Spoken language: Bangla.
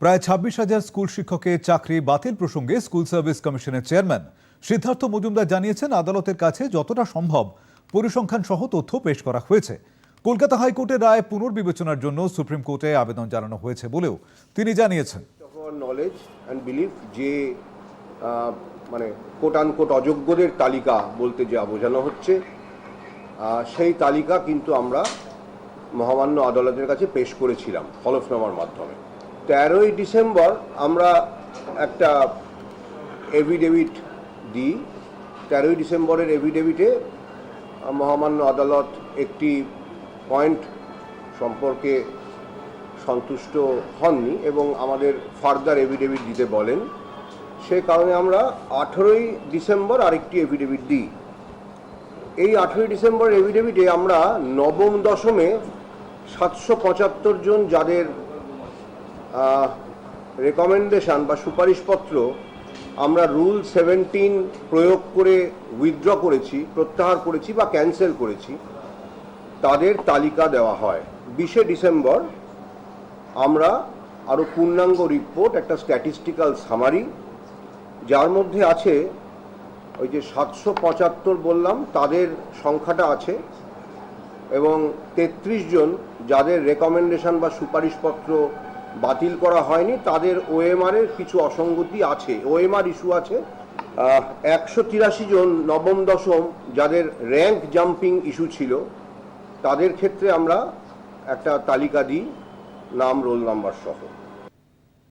প্রায় ছাব্বিশ হাজার স্কুল শিক্ষকের চাকরি বাতিল প্রসঙ্গে স্কুল সার্ভিস কমিশনের চেয়ারম্যান সিদ্ধার্থ মজুমদার জানিয়েছেন, আদালতের কাছে যতটা সম্ভব পরিসংখ্যান সহ তথ্য পেশ করা হয়েছে। কলকাতা হাইকোর্টের রায় পুনর্বিবেচনার জন্য সুপ্রিম কোর্টে আবেদন জানানো হয়েছে বলেও তিনি জানিয়েছেন। নলেজ অ্যান্ড বিলিভ যে মানে কোট আনকোট অযোগ্যদের তালিকা বলতে যা বোঝানো হচ্ছে সেই তালিকা কিন্তু আমরা মহামান্য আদালতের কাছে পেশ করেছিলাম হলফনামার মাধ্যমে। তেরোই ডিসেম্বর আমরা একটা এভিডেভিট দিই। তেরোই ডিসেম্বরের এভিডেভিটে মহামান্য আদালত একটি পয়েন্ট সম্পর্কে সন্তুষ্ট হননি এবং আমাদের ফার্দার এভিডেভিট দিতে বলেন। সে কারণে আমরা আঠেরোই ডিসেম্বর আরেকটি এভিডেভিট দিই। এই আঠেরোই ডিসেম্বর এভিডেভিটে আমরা নবম দশমে সাতশো পঁচাত্তর জন যাদের রেকমেন্ডেশন বা সুপারিশপত্র আমরা রুল সেভেন্টিন প্রয়োগ করে উইথড্র করেছি, প্রত্যাহার করেছি বা ক্যান্সেল করেছি, তাদের তালিকা দেওয়া হয়। বিশে ডিসেম্বর আমরা আরও পূর্ণাঙ্গ রিপোর্ট একটা স্ট্যাটিস্টিক্যাল সামারি যার মধ্যে আছে ওই যে সাতশো পঁচাত্তর বললাম, তাদের সংখ্যাটা আছে এবং তেত্রিশ জন যাদের রেকমেন্ডেশন বা সুপারিশপত্র বাতিল করা হয়নি। তাদের ওএমআর এর কিছু অসঙ্গতি আছে। ওএমআর ইস্যু আছে। একশো তিরাশি জন নবম, দশম যাদের র্যাঙ্ক জাম্পিং ইস্যু ছিল, তাদের ক্ষেত্রে আমরা একটা তালিকা দিই। নাম রোল নাম্বার সহ।